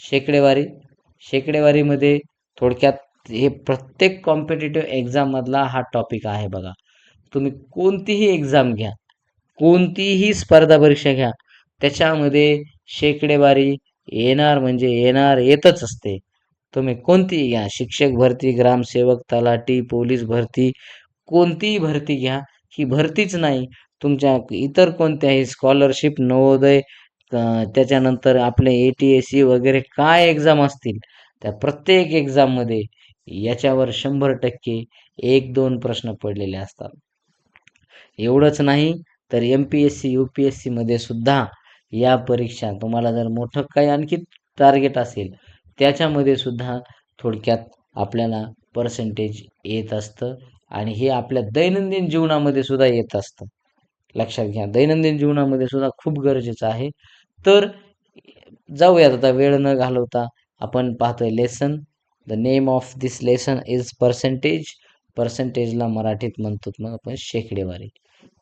शेकडेवारी. शेकडेवारीमध्ये थोडक्यात हे प्रत्येक कॉम्पिटेटिव्ह एक्झाममधला हा टॉपिक आहे बघा. तुम्ही कोणतीही एक्झाम घ्या कोणतीही स्पर्धा परीक्षा घ्या त्याच्यामध्ये शेकडेवारी येणार म्हणजे येणार येतच असते. तुम्ही कोणतीही घ्या शिक्षक भरती ग्रामसेवक तलाठी पोलीस भरती कोणतीही भरती घ्या ही भरतीच नाही. तुमच्या इतर कोणत्याही स्कॉलरशिप नवोदय त्याच्यानंतर आपले ए टी एस सी वगैरे काय एक्झाम असतील त्या प्रत्येक एक्झाममध्ये याच्यावर शंभर टक्के एक दोन प्रश्न पडलेले असतात. एवढंच नाही तर M P S C U P S सीमध्ये सुद्धा या परीक्षा तुम्हाला जर मोठं काही आणखी टार्गेट असेल त्याच्यामध्ये सुद्धा थोडक्यात आपल्याला पर्सेंटेज येत असतं आणि हे आपल्या दैनंदिन जीवनामध्ये सुद्धा येत असतं. लक्षात घ्या दैनंदिन जीवनामध्ये सुद्धा खूप गरजेचं आहे. तर जाऊयात आता वेळ न घालवता आपण पाहतोय lesson the name of this lesson is percentage पर्सेंटेजला मराठीत म्हणतो मग आपण शेकडेवारी.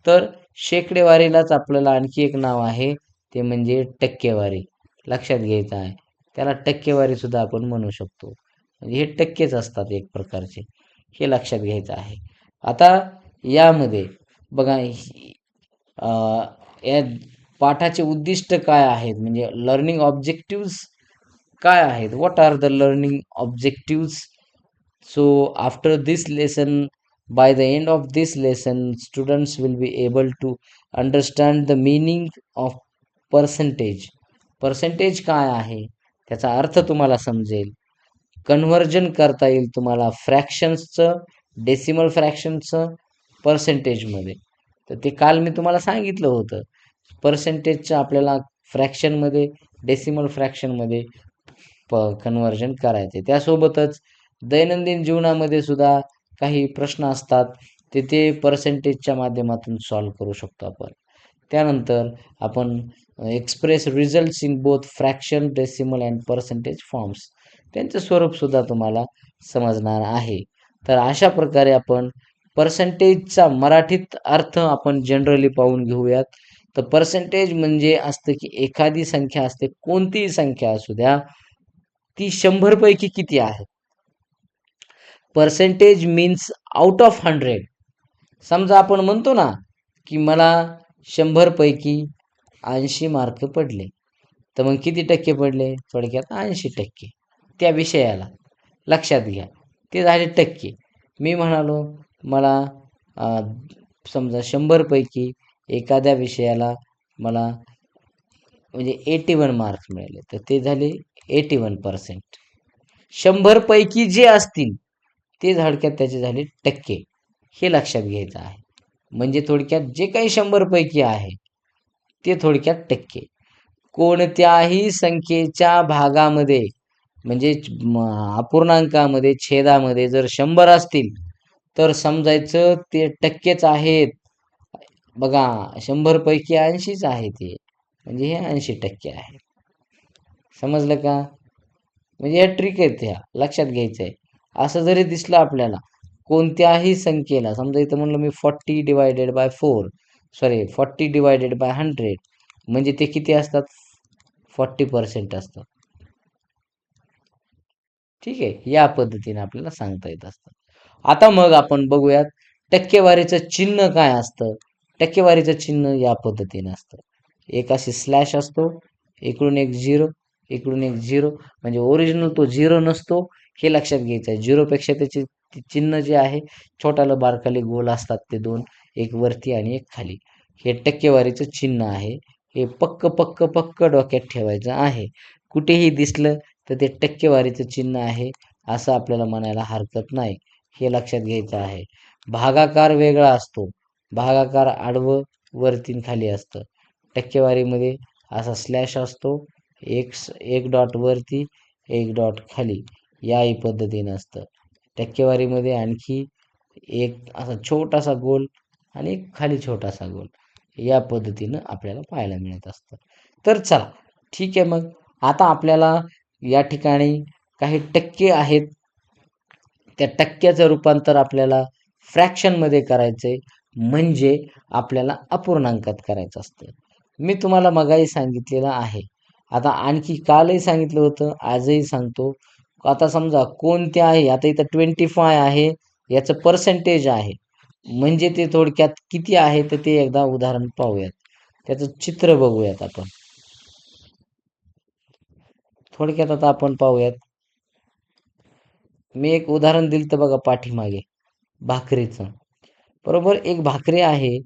तर शेकडेवारीलाच आपल्याला आणखी एक नाव आहे ते म्हणजे टक्केवारी. लक्षात घ्यायचं आहे. त्याला टक्केवारी सुद्धा आपण म्हणू शकतो. म्हणजे हे टक्केच असतात एक प्रकारचे. हे लक्षात घ्यायचं आहे. आता यामध्ये बघा या पाठाचे उद्दिष्ट काय आहेत? म्हणजे लर्निंग ऑब्जेक्टिव्स काय आहेत? What are the learning objectives so after this lesson by the end of this lesson students will be able to understand the meaning of percentage percentage काय आहे? त्याचा अर्थ तुम्हाला समजेल. कन्व्हर्जन करता येईल तुम्हाला फ्रॅक्शन्सचं डेसिमल फ्रॅक्शनचं पर्सेंटेजमध्ये तर ते काल मी तुम्हाला सांगितलं होतं. पर्सेंटेजचं आपल्याला फ्रॅक्शनमध्ये डेसिमल फ्रॅक्शनमध्ये प कन्व्हर्जन करायचे त्यासोबतच दैनंदिन जीवनामध्ये सुद्धा काही प्रश्न असतात ते ते पर्सेंटेजच्या माध्यमातून सॉल्व करू शकतो आपण. त्यानंतर आपण express results in both fraction decimal and percentage forms त्यांचं स्वरूपसुद्धा तुम्हाला समजणार आहे. तर अशा प्रकारे आपण पर्सेंटेजचा मराठीत अर्थ आपण जनरली पाहून घेऊयात. तर पर्सेंटेज म्हणजे असतं की एखादी संख्या असते कोणतीही संख्या असू द्या ती शंभरपैकी किती आहे? Percentage means out of hundred समजा आपण म्हणतो ना की मला शंभरपैकी ऐंशी मार्क पडले. तर मग किती टक्के पडले? थोडक्यात ऐंशी टक्के. त्या विषयाला लक्षात घ्या. ते झाले टक्के. मी म्हणालो मला समजा शंभरपैकी एखाद्या विषयाला मला म्हणजे एटी वन मार्क्स मिळाले. तर ते झाले एटी वन पर्सेंट शंभरपैकी जे असतील ते झडक्यात त्याचे झाले टक्के. हे लक्षात घ्यायचं आहे. म्हणजे थोडक्यात जे काही शंभरपैकी आहे ते थोडक्यात टक्के. कोणत्याही संख्येच्या भागामध्ये म्हणजे अपूर्णांकामध्ये छेदामध्ये जर शंभर असतील तर समजायचं ते टक्केच आहेत. बघा शंभरपैकी ऐंशीच आहे ते. म्हणजे हे ऐंशी टक्के आहे. समजलं का? म्हणजे या ट्रिक आहेत ह्या लक्षात घ्यायचं आहे असं जरी दिसलं आपल्याला कोणत्याही संख्येला समजा इथं म्हणलं मी forty divided by four sorry forty divided by hundred म्हणजे ते किती असतात? फॉर्टी पर्सेंट असतात ठीक आहे? या पद्धतीने आपल्याला सांगता येत असतं. आता मग आपण बघूयात टक्केवारीचं चिन्ह काय असतं? टक्केवारीचं चिन्ह या पद्धतीने असतं. एक अशी स्लॅश असतो इकडून एक झिरो इकडून एक झिरो म्हणजे ओरिजिनल तो झिरो नसतो हे लक्षात घ्यायचं आहे. झिरोपेक्षा त्याचे चिन्ह जे आहे छोटाला बारकाले गोल असतात ते दोन एक वरती आणि एक खाली. हे टक्केवारीचं चिन्ह आहे. हे पक्क पक्क पक्क डोक्यात ठेवायचं आहे. कुठेही दिसलं तर ते टक्केवारीचं चिन्ह आहे असं आपल्याला म्हणायला हरकत नाही. हे लक्षात घ्यायचं आहे. भागाकार वेगळा असतो. भागाकार आडवं वरतीन खाली असतं. टक्केवारीमध्ये असा स्लॅश असतो. एक एक डॉट वरती एक डॉट खाली. याही पद्धतीनं असतं. टक्केवारीमध्ये आणखी एक असा छोटासा गोल आणि एक खाली छोटासा गोल. या पद्धतीनं आपल्याला पाहायला मिळत असतं. तर चला ठीक आहे मग. आता आपल्याला या ठिकाणी काही टक्के आहेत. त्या टक्क्याचं रूपांतर आपल्याला फ्रॅक्शनमध्ये करायचं आहे म्हणजे आपल्याला अपूर्णांकात करायचं असतं. मी तुम्हाला मगाही सांगितलेलं आहे. आता आणखी कालही सांगितलं होतं आजही सांगतो. आता समजा कोणते आहे? आता इथं ट्वेंटी फाय आहे याचं पर्सेंटेज आहे. म्हणजे ते थोडक्यात किती आहे तर ते एकदा उदाहरण पाहूयात. त्याचं चित्र बघूयात आपण. थोडक्यात आता आपण पाहूयात. मी एक उदाहरण दिलं तर बघा पाठीमागे. भाकरीचं. बरोबर एक भाकरी आहे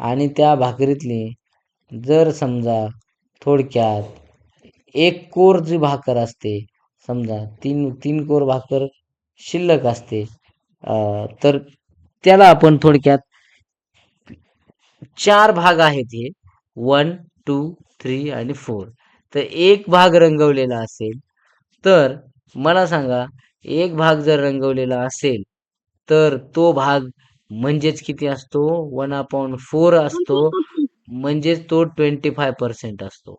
आणि त्या भाकरीतली जर समजा थोडक्यात एक कोर जी भाकर असते समजा तीन तीन कोर भाकर शिल्लक असते तर त्याला आपण थोडक्यात चार भाग आहेत हे. वन टू थ्री आणि फोर. तर एक भाग रंगवलेला असेल तर मला सांगा एक भाग जर रंगवलेला असेल तर तो भाग म्हणजेच किती असतो? वन अपॉन फोर असतो. म्हणजेच तो ट्वेंटी फाय पर्सेंट असतो.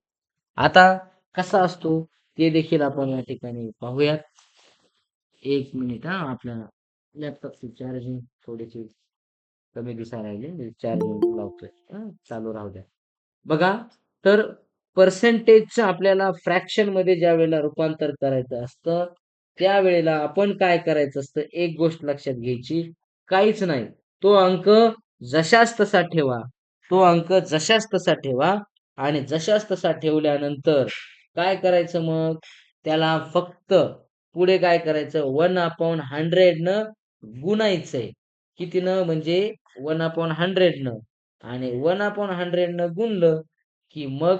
आता कसा असतो? ते देखील आपण या ठिकाणी पाहूयात. एक मिनिट हा आपल्या लॅपटॉपची चार्जिंग थोडीशी कमी दिसायला राहिली चार्जिंग म्हणजे लावतोय. चालू राहू द्या. बघा तर पर्सेंटेजचं आपल्याला फ्रॅक्शनमध्ये ज्या वेळेला रूपांतर करायचं असतं त्यावेळेला आपण काय करायचं असतं? एक गोष्ट लक्षात घ्यायची. काहीच नाही. तो अंक जशाच तसा ठेवा. तो अंक जशाच तसा ठेवा आणि जशाच तसा ठेवल्यानंतर काय करायचं मग? त्याला फक्त पुढे काय करायचं? वन अपॉन हंड्रेड न गुणायचंय कितीनं? म्हणजे वन अपॉन हंड्रेड न. आणि वन अपॉन हंड्रेड न गुणलं की मग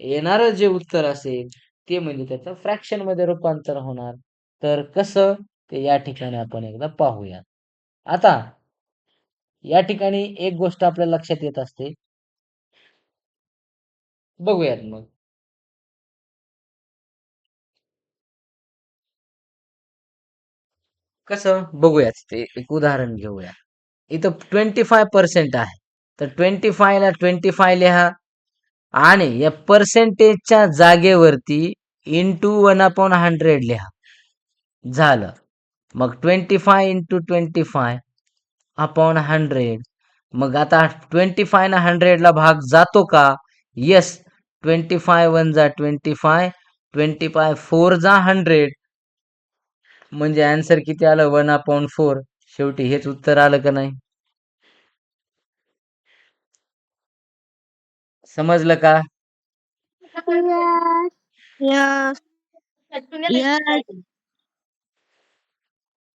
येणार जे उत्तर असेल ते म्हणजे त्याचं फ्रॅक्शनमध्ये रूपांतर होणार. तर कसं? ते या ठिकाणी आपण एकदा पाहूया. आता या ठिकाणी एक गोष्ट आपल्या लक्षात येत असते. बघूयात मग. कसं? बघूयात ते. एक उदाहरण घेऊया. इथं ट्वेंटी फाय पर्सेंट आहे. तर ट्वेंटी फायला ट्वेंटी फाय लिहा. आणि या पर्सेंटेजच्या जागेवरती इंटू वन अपॉन हंड्रेड लिहा. झालं. मग twenty five into twenty five upon hundred मग आता ट्वेंटी फाय ना हंड्रेडला भाग जातो का? येस ट्वेंटी फाय वन जा twenty five twenty five four जा हंड्रेड म्हणजे आन्सर किती आलं? वन अपॉन फोर शेवटी हेच उत्तर आलं का नाही? समजलं का?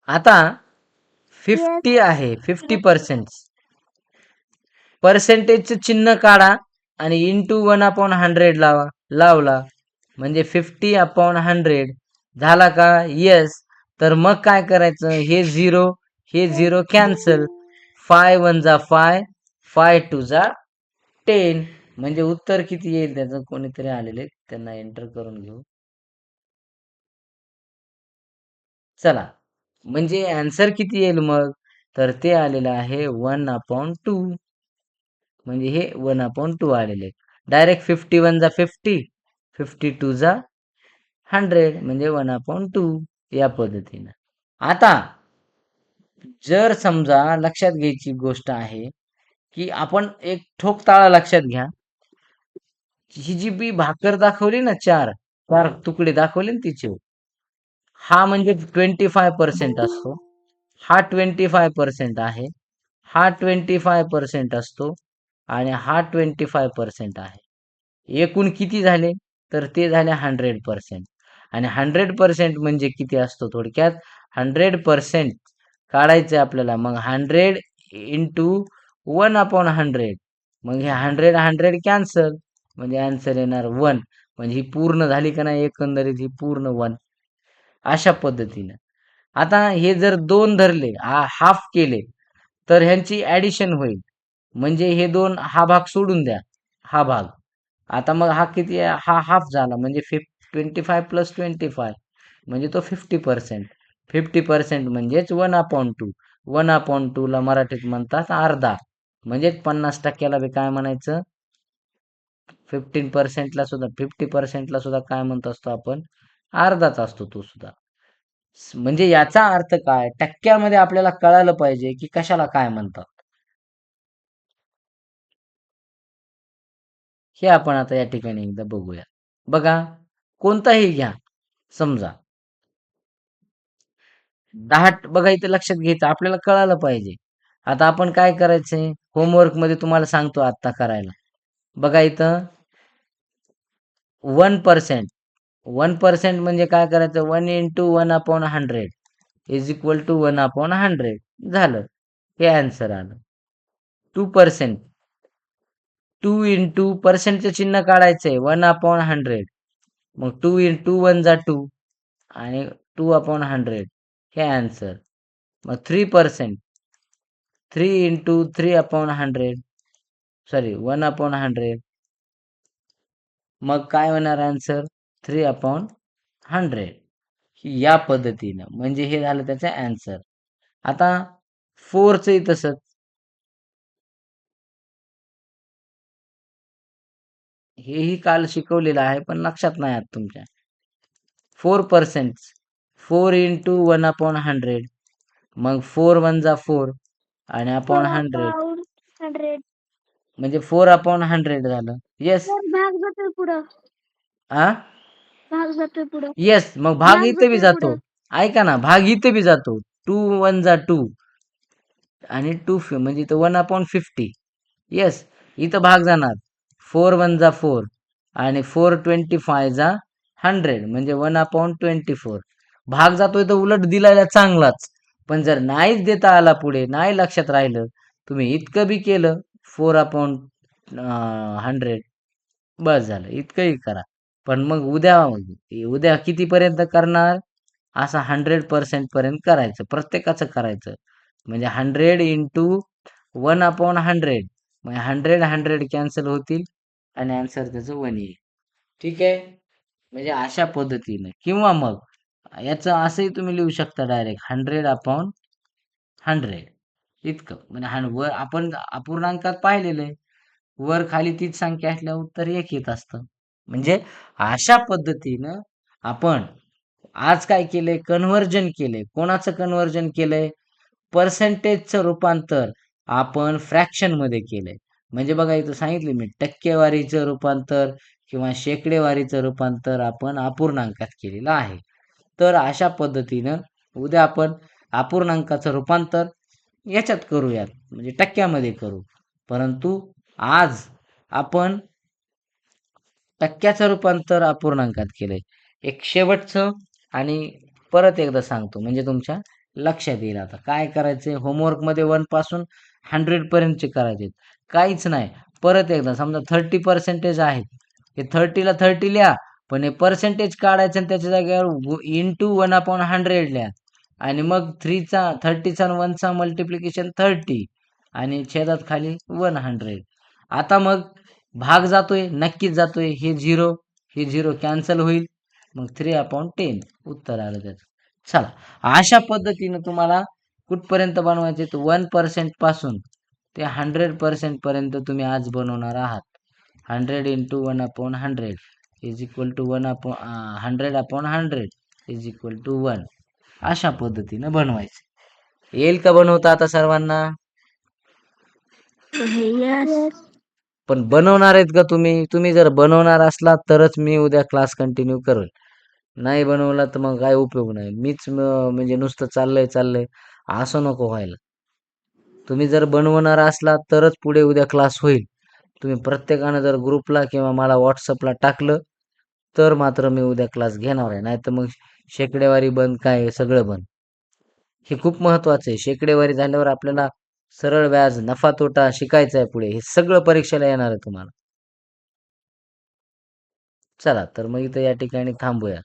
आता फिफ्टी आहे फिफ्टी पर्सेंट पर्सेंटेजचं चिन्ह काढा आणि इंटू वन अपॉन हंड्रेड लावा लावला. म्हणजे फिफ्टी अपॉन हंड्रेड झाला का? येस तर मग काय करायचं? हे झिरो हे झिरो कॅन्सल फाय वन जा फाय फाय टू जा टेन म्हणजे उत्तर किती येईल त्याचं? कोणीतरी आलेले त्यांना एंटर करून घेऊ. चला. म्हणजे आन्सर किती येईल मग? तर ते आलेलं आहे वन अपॉन टू म्हणजे हे वन अपॉन टू आलेले. डायरेक्ट फिफ्टी वन जा फिफ्टी फिफ्टी टू जा हंड्रेड म्हणजे वन अपॉन टू या पद्धतीनं. आता जर समजा लक्षात घ्यायची गोष्ट आहे की आपण एक ठोक ताळा लक्षात घ्या. ही जी बी भाकर दाखवली ना चार चार तुकडे दाखवले ना तिचे. हा म्हणजे ट्वेंटी फाय पर्सेंट असतो. हा ट्वेंटी फाय पर्सेंट आहे. हा ट्वेंटी फाय पर्सेंट असतो. आणि हा ट्वेंटी फाय पर्सेंट आहे. एकूण किती झाले? तर ते झाले हंड्रेड पर्सेंट आणि हंड्रेड पर्सेंट म्हणजे किती असतो थोडक्यात? हंड्रेड पर्सेंट काढायचं आपल्याला. मग hundred into one upon hundred मग हे हंड्रेड हंड्रेड कॅन्सल म्हणजे आन्सर येणार वन म्हणजे ही पूर्ण झाली का नाही? एकंदरीत ही पूर्ण वन अशा पद्धतीनं. आता हे जर दोन धरले हाफ केले तर ह्यांची ऍडिशन होईल. म्हणजे हे दोन हा भाग सोडून द्या हा भाग. आता मग हा किती हा हाफ झाला म्हणजे फिफ twenty five plus twenty five म्हणजे तो फिफ्टी पर्सेंट फिफ्टी पर्सेंट म्हणजेच one upon two one upon टूला मराठीत म्हणतात अर्धा. म्हणजेच पन्नास टक्क्याला बी काय म्हणायचं? फिफ्टीन पर्सेंटला सुद्धा फिफ्टी पर्सेंटला सुद्धा काय म्हणत असतो आपण? अर्धाच असतो तो सुद्धा. म्हणजे याचा अर्थ काय? टक्क्यामध्ये आपल्याला कळालं पाहिजे की कशाला काय म्हणतात. हे आपण आता या ठिकाणी एकदा बघूया. बघा कोणताही घ्या. समजा. दहा बघा इथे लक्षात घ्यायचं आपल्याला कळालं पाहिजे. आता आपण काय करायचंय? होमवर्कमध्ये तुम्हाला सांगतो आता करायला. बघा इथं. वन पर्सेंट वन पर्सेंट म्हणजे काय करायचं? One into one upon hundred is equal to one upon hundred. झालं. हे आन्सर आलं. Two percent. टू इंटू पर्सेंटचं चिन्ह काढायचंय. One upon hundred. मग टू इन टू वन जा टू. आणि टू अपॉन हंड्रेड. हे आन्सर. मग three percent. Three into three upon hundred. Sorry one upon hundred. मग काय होणार आन्सर? थ्री अपॉन हंड्रेड या पद्धतीनं. म्हणजे हे झालं त्याचं आन्सर आता फोरचंही तसंच. हेही काल शिकवलेलं आहे पण लक्षात नाही आत तुमच्या. Four percent four into one upon hundred मग फोर वन जा फोर आणि अपॉन हंड्रेड हंड्रेड म्हणजे फोर अपॉन हंड्रेड झालं. येस भाग पुढं. आ? भाग जातोय पुढं. येस मग भाग भाग इथे बी जातोय जातो. ऐका ना भाग इथे बी जातो. टू वन जा टू आणि टू म्हणजे इथं वन अपॉन फिफ्टी येस इथं भाग जाणार. फोर वन जा फोर आणि फोर ट्वेंटी फाय जा हंड्रेड म्हणजे वन अपॉन ट्वेंटी फोर भाग जातोय तर उलट दिलेला चांगलाच. पण जर नाहीच देता आला पुढे नाही लक्षात राहिलं तुम्ही इतकं बी केलं फोर अपॉन हंड्रेड बस झालं. इतकंही करा. पण मग उद्या म्हणजे उद्या कितीपर्यंत करणार? असं हंड्रेड पर्सेंट पर्यंत करायचं. प्रत्येकाचं करायचं. म्हणजे hundred into one upon hundred म्हणजे हंड्रेड हंड्रेड कॅन्सल होतील आणि आन्सर त्याचं वन येईल. ठीक आहे? म्हणजे अशा पद्धतीने. किंवा मग याचं असंही तुम्ही लिहू शकता डायरेक्ट हंड्रेड अपॉन हंड्रेड इतकं. म्हणजे हं वर आपण अपूर्णांकात पाहिलेलं आहे. वर खाली तीच संख्या असल्यावर उत्तर एक येत असतं. म्हणजे अशा पद्धतीनं आपण आज काय केलंय? कन्व्हर्जन केलंय. कोणाचं कन्व्हर्जन केलंय? पर्सेंटेजचं रूपांतर आपण फ्रॅक्शनमध्ये केलंय. म्हणजे बघा इथं सांगितले मी टक्केवारीचं रूपांतर किंवा शेकडेवारीचं रूपांतर आपण अपूर्णांकात केलेलं आहे. तर अशा पद्धतीनं उद्या आपण अपूर्णांकाचं रूपांतर याच्यात करूयात. म्हणजे टक्क्यामध्ये करू. परंतु आज आपण टक्क्याचं रूपांतर अपूर्णांकात केलंय. एक शेवटचं आणि परत एकदा सांगतो म्हणजे तुमच्या लक्षात येईल आता. काय करायचंय? होमवर्कमध्ये वनपासून हंड्रेड पर्यंतचे करायचे काहीच नाही. परत एकदा समजा थर्टी पर्सेंटेज आहेत. हे थर्टीला थर्टी लिहा पण हे पर्सेंटेज काढायचं आणि त्याच्या जागेवर in two one upon hundred लिहा. आणि मग थ्रीचा थर्टीचा आणि वनचा मल्टिप्लिकेशन थर्टी आणि छेदात खाली वन हंड्रेड आता मग भाग जातोय नक्कीच जातोय. हे झिरो हे झिरो कॅन्सल होईल. मग थ्री अपॉन टेन उत्तर आलं त्याचं. चला अशा पद्धतीनं तुम्हाला कुठपर्यंत बनवायचे तर वन पर्सेंटपासून ते हंड्रेड पर्सेंट पर्यंत तुम्ही आज बनवणार आहात. Hundred into one upon hundred is equal to one upon hundred upon hundred is equal to one अशा पद्धतीनं बनवायचं येईल का बनवता आता सर्वांना? यस पण बनवणार आहेत का तुम्ही? तुम्ही जर बनवणार असला तरच मी उद्या क्लास कंटिन्यू करेल. नाही बनवला तर मग काय उपयोग नाही. मीच म्हणजे नुसतं चाललंय चाललंय. असं नको व्हायला. तुम्ही जर बनवणार असला तरच पुढे उद्या क्लास होईल. तुम्ही प्रत्येकानं जर ग्रुपला किंवा मला व्हॉट्सअपला टाकलं तर मात्र मी उद्या क्लास घेणार आहे. नाही तर मग शेकडेवारी बंद काय? सगळं बंद. हे खूप महत्वाचं आहे. शेकडेवारी झाल्यावर आपल्याला सरळ व्याज नफा तोटा शिकायचा आहे पुढे हे सगळं परीक्षेला येणार आहे तुम्हाला. चला तर मग इथं या ठिकाणी थांबूया.